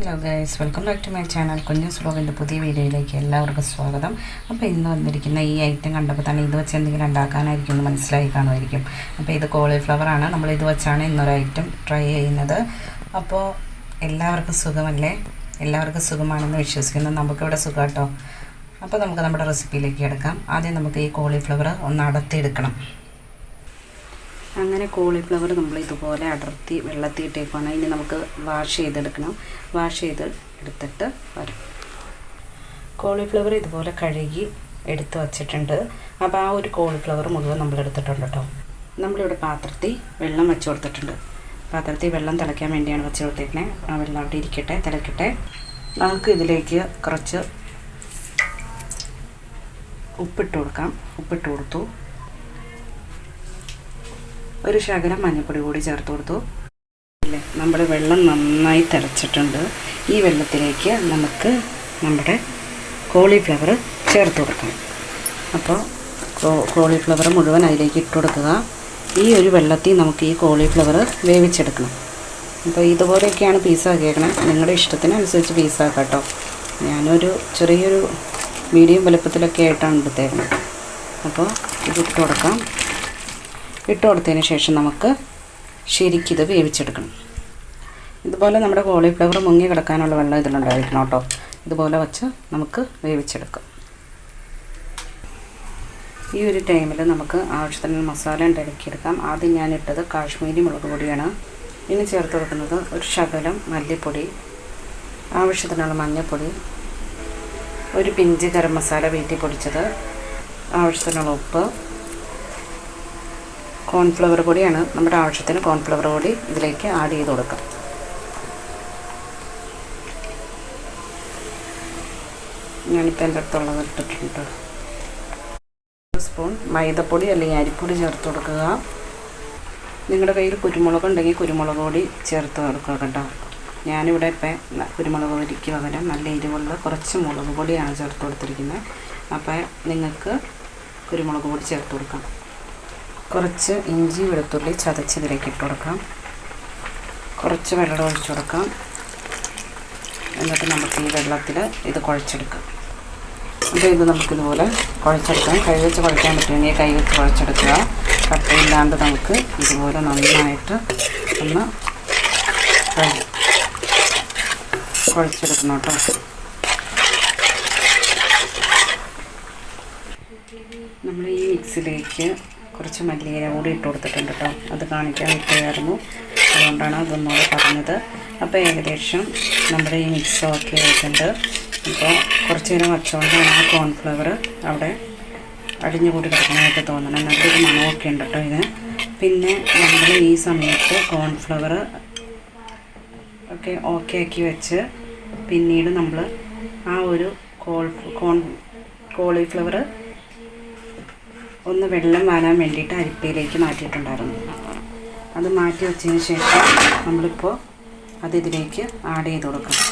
Hello guys welcome back to my channel കുഞ്ഞു സ്ലോഗിന്റെ പുതിയ വീഡിയോയിലേക്ക് എല്ലാവർക്കും സ്വാഗതം. അപ്പോൾ ഇന്ന് വന്നിരിക്കുന്ന ഈ ഐറ്റം കണ്ടപ്പോൾ തന്നെ ഇത് വെച്ച് എന്തെങ്കിലും ഉണ്ടാക്കാനായിരിക്കും എന്ന് മനസ്സിലായി കാണുമായിരിക്കും. അപ്പോൾ ഇത് കോളിഫ്ലവർ ആണ്. നമ്മൾ ഇത് വെച്ചാണ് ഇന്നൊരു ഐറ്റം ട്രൈ ചെയ്യുന്നത്. അപ്പോൾ എല്ലാവർക്കും സുഖമല്ലേ? എല്ലാവർക്കും സുഖമാണെന്ന് വിശ്വസിക്കുന്നു. നമുക്കിവിടെ സുഖം കേട്ടോ അപ്പോൾ നമുക്ക് നമ്മുടെ റെസിപ്പിയിലേക്ക് എടുക്കാം ആദ്യം നമുക്ക് ഈ കോളിഫ്ലവർ ഒന്ന് അടത്തിയെടുക്കണം അങ്ങനെ കോളിഫ്ലവർ നമ്മൾ ഇതുപോലെ അടർത്തി വെള്ളത്തിൽ ഇട്ടേക്കാണ് ഇനി നമുക്ക് വാഷ് ചെയ്തെടുക്കണം. വാഷ് ചെയ്ത് എടുത്തിട്ട് വരും. കോളിഫ്ലവർ ഇതുപോലെ കഴുകി എടുത്ത് വച്ചിട്ടുണ്ട്. അപ്പോൾ ആ ഒരു കോളിഫ്ലവർ മുഴുവൻ നമ്മൾ എടുത്തിട്ടുണ്ട് കേട്ടോ. നമ്മളിവിടെ പാത്രത്തിൽ വെള്ളം വെച്ച് കൊടുത്തിട്ടുണ്ട്. പാത്രത്തിൽ വെള്ളം തിളയ്ക്കാൻ വേണ്ടിയാണ് വെച്ച് കൊടുത്തിരിക്കുന്നത് ആ വെള്ളം അവിടെ ഇരിക്കട്ടെ തിളക്കട്ടെ. നമുക്ക് ഇതിലേക്ക് കുറച്ച് ഉപ്പിട്ട് കൊടുക്കാം. ഉപ്പിട്ട് കൊടുത്തു. ഒരു ശകലം മഞ്ഞൾപ്പൊടി കൂടി ചേർത്ത് കൊടുത്തു. അല്ലേ നമ്മുടെ വെള്ളം നന്നായി തിളച്ചിട്ടുണ്ട്. ഈ വെള്ളത്തിലേക്ക് നമുക്ക് നമ്മുടെ കോളിഫ്ലവർ ചേർത്ത് കൊടുക്കാം അപ്പോൾ കോളിഫ്ലവർ മുഴുവൻ അതിലേക്ക് ഇട്ട് കൊടുക്കുക. ഈ ഒരു വെള്ളത്തിൽ നമുക്ക് ഈ കോളിഫ്ലവർ വേവിച്ചെടുക്കണം. അപ്പോൾ ഇതുപോലെയൊക്കെയാണ് പീസാക്കിയേക്കണം നിങ്ങളുടെ ഇഷ്ടത്തിനനുസരിച്ച് പീസാക്കാം കേട്ടോ. ഞാനൊരു ചെറിയൊരു മീഡിയം വലുപ്പത്തിലൊക്കെ ആയിട്ടാണ് എടുത്തേക്കുന്നത് അപ്പോൾ ഇത് ഇട്ട് കൊടുക്കാം. ഇട്ട് കൊടുത്തതിന് ശേഷം നമുക്ക് ശരിക്കിത് വേവിച്ചെടുക്കണം. ഇതുപോലെ നമ്മുടെ കോളിഫ്ലവർ മുങ്ങി കിടക്കാനുള്ള വെള്ളം ഇതിലുണ്ടായിരിക്കണം കേട്ടോ. ഇതുപോലെ വച്ച് നമുക്ക് വേവിച്ചെടുക്കാം. ഈ ഒരു ടൈമിൽ നമുക്ക് ആവശ്യത്തിന് മസാല ഉണ്ടാക്കിയെടുക്കാം ആദ്യം ഞാൻ ഇട്ടത് കാശ്മീരി മുളക് പൊടിയാണ്. ഇനി ചേർത്ത് കൊടുക്കുന്നത് ഒരു ശകലം മല്ലിപ്പൊടി ആവശ്യത്തിനുള്ള മഞ്ഞൾപ്പൊടി ഒരു പിഞ്ച് ഗരം മസാല വീട്ടി പൊടിച്ചത് ആവശ്യത്തിനുള്ള ഉപ്പ് കോൺഫ്ലവർ പൊടിയാണ് നമ്മുടെ ആവശ്യത്തിന് കോൺഫ്ലവർ പൊടി ഇതിലേക്ക് ആഡ് ചെയ്ത് കൊടുക്കാം. ഞാനിപ്പോൾ എന്റെ അടുത്തുള്ളത് ഇട്ടിട്ടുണ്ട്. സ്പൂൺ മൈദപ്പൊടി അല്ലെങ്കിൽ അരിപ്പൊടി ചേർത്ത് കൊടുക്കുക. നിങ്ങളുടെ കയ്യിൽ കുരുമുളക് ഉണ്ടെങ്കിൽ കുരുമുളക് പൊടി ചേർത്ത് കൊടുക്കുക കേട്ടോ. ഞാനിവിടെ ഇപ്പം കുരുമുളക് പൊടിക്ക് പകരം നല്ല എരിവുള്ള കുറച്ച് മുളക് പൊടിയാണ് ചേർത്ത് കൊടുത്തിരിക്കുന്നത്. അപ്പോൾ നിങ്ങൾക്ക് കുരുമുളക് പൊടി ചേർത്ത് കൊടുക്കാം. കുറച്ച് ഇഞ്ചി വെളുത്തുള്ളി ചതച്ച് ഇതിലേക്ക് ഇട്ട് കൊടുക്കാം. കുറച്ച് വെള്ളം ഒഴിച്ചു കൊടുക്കാം. എന്നിട്ട് നമുക്ക് ഈ വെള്ളത്തിൽ ഇത് കുഴച്ചെടുക്കാം. അപ്പോൾ ഇത് നമുക്കിതുപോലെ കുഴച്ചെടുക്കാം. കൈ വെച്ച് കുഴക്കാൻ പറ്റുമെങ്കിൽ കൈ വെച്ച് കുഴച്ചെടുക്കുക. കട്ടയില്ലാണ്ട് നമുക്ക് ഇതുപോലെ നന്നായിട്ട് ഒന്ന് കുഴച്ചെടുക്കണം കേട്ടോ. നമ്മൾ ഈ മിക്സിലേക്ക് കുറച്ച് മല്ലിയില കൂടി ഇട്ട് കൊടുത്തിട്ടുണ്ട് കേട്ടോ. അത് കാണിക്കാൻ വിട്ടുകയായിരുന്നു അതുകൊണ്ടാണ് അതൊന്നുകൂടെ പറഞ്ഞത്. അപ്പോൾ ഏകദേശം നമ്മുടെ ഈ മിക്സ് ഓക്കെ ആയിട്ടുണ്ട്. അപ്പോൾ കുറച്ച് നേരം വച്ചുകൊണ്ടാണ് ആ കോൺഫ്ലവർ അവിടെ അടിഞ്ഞുകൂടി കിടക്കണമായിട്ട് തോന്നണം. നല്ലൊരു മണമൊക്കെ ഉണ്ട് കേട്ടോ ഇത്. പിന്നെ നമ്മൾ ഈ സമയത്ത് കോൺഫ്ലവർ ഒക്കെ ഓക്കെ ആക്കി വെച്ച് പിന്നീട് നമ്മൾ ആ ഒരു കോൾ കോൺ കോളിഫ്ലവർ ഒന്ന് വെള്ളം വാനാൻ വേണ്ടിയിട്ട് അരിപ്പയിലേക്ക് മാറ്റിയിട്ടുണ്ടായിരുന്നു. അത് മാറ്റി വെച്ചതിന് ശേഷം നമ്മളിപ്പോൾ അത് ഇതിലേക്ക് ആഡ് ചെയ്ത് കൊടുക്കണം.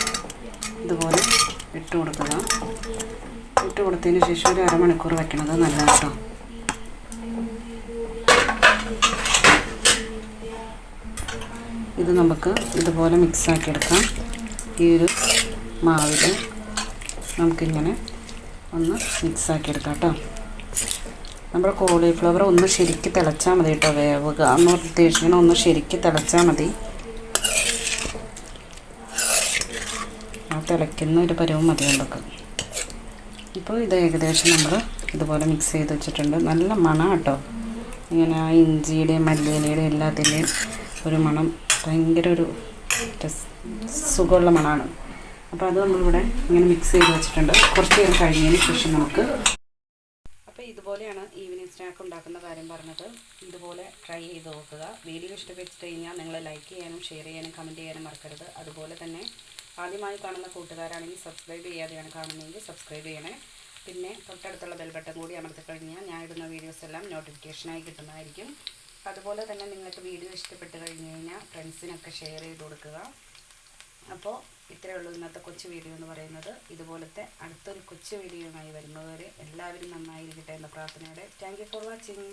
ഇതുപോലെ ഇട്ട് കൊടുക്കുക ഇട്ട് കൊടുത്തതിന് ശേഷം ഒരു അരമണിക്കൂർ വെക്കണത് നല്ലതാണ് ഇത് നമുക്ക് ഇതുപോലെ മിക്സാക്കി എടുക്കാം. ഈ ഒരു മാവിൽ നമുക്കിങ്ങനെ ഒന്ന് മിക്സാക്കി എടുക്കാം കേട്ടോ നമ്മുടെ കോളിഫ്ലവർ ഒന്ന് ശരിക്ക് തിളച്ചാൽ മതി കേട്ടോ. വേവുക. എന്ന് ഉദ്ദേശിക്കണം ഒന്ന് ശരിക്ക് തിളച്ചാൽ മതി. ആ തിളയ്ക്കുന്ന ഒരു പരവും മതി നമുക്ക് ഇപ്പോൾ ഇത് ഏകദേശം നമ്മൾ ഇതുപോലെ മിക്സ് ചെയ്ത് വെച്ചിട്ടുണ്ട്. നല്ല മണം കേട്ടോ. ഇങ്ങനെ ആ ഇഞ്ചിയുടെയും മല്ലിയിലയുടെയും എല്ലാത്തിന്റെയും ഒരു മണം ഭയങ്കര ഒരു സുഖമുള്ള മണമാണ് അപ്പോൾ അത് നമ്മളിവിടെ ഇങ്ങനെ മിക്സ് ചെയ്ത് വെച്ചിട്ടുണ്ട്. കുറച്ച് നേരം കഴിഞ്ഞതിന് ശേഷം നമുക്ക് അപ്പോൾ ഇതുപോലെയാണ് ഈവനിങ് സ്നാക്ക് ഉണ്ടാക്കുന്ന കാര്യം പറഞ്ഞത്. ഇതുപോലെ ട്രൈ ചെയ്ത് നോക്കുക. വീഡിയോ ഇഷ്ടപ്പെട്ടു കഴിഞ്ഞാൽ നിങ്ങൾ ലൈക്ക് ചെയ്യാനും ഷെയർ ചെയ്യാനും കമന്റ് ചെയ്യാനും മറക്കരുത്. അതുപോലെ തന്നെ ആദ്യമായി കാണുന്ന കൂട്ടുകാരാണെങ്കിൽ സബ്സ്ക്രൈബ് ചെയ്യാതെയാണ് കാണുന്നതെങ്കിൽ സബ്സ്ക്രൈബ് ചെയ്യണേ. പിന്നെ തൊട്ടടുത്തുള്ള ബെൽ ബട്ടൺ കൂടി അമർത്തി കഴിഞ്ഞാൽ ഞാൻ ഇടുന്ന വീഡിയോസ് എല്ലാം നോട്ടിഫിക്കേഷനായി കിട്ടുന്നതായിരിക്കും. അതുപോലെ തന്നെ നിങ്ങൾക്ക് വീഡിയോ ഇഷ്ടപ്പെട്ട് കഴിഞ്ഞ് കഴിഞ്ഞാൽ ഫ്രണ്ട്സിനൊക്കെ ഷെയർ ചെയ്ത് കൊടുക്കുക. അപ്പോൾ ഇത്രയേ ഉള്ളൂ ഇന്നത്തെ കൊച്ചു വീഡിയോ എന്ന് പറയുന്നത്. ഇതുപോലത്തെ അടുത്തൊരു കൊച്ചു വീഡിയോയുമായി വരുന്നതുവരെ എല്ലാവരും നന്നായിരിക്കട്ടെ എന്ന പ്രാർത്ഥനയോടെ. Thank for watching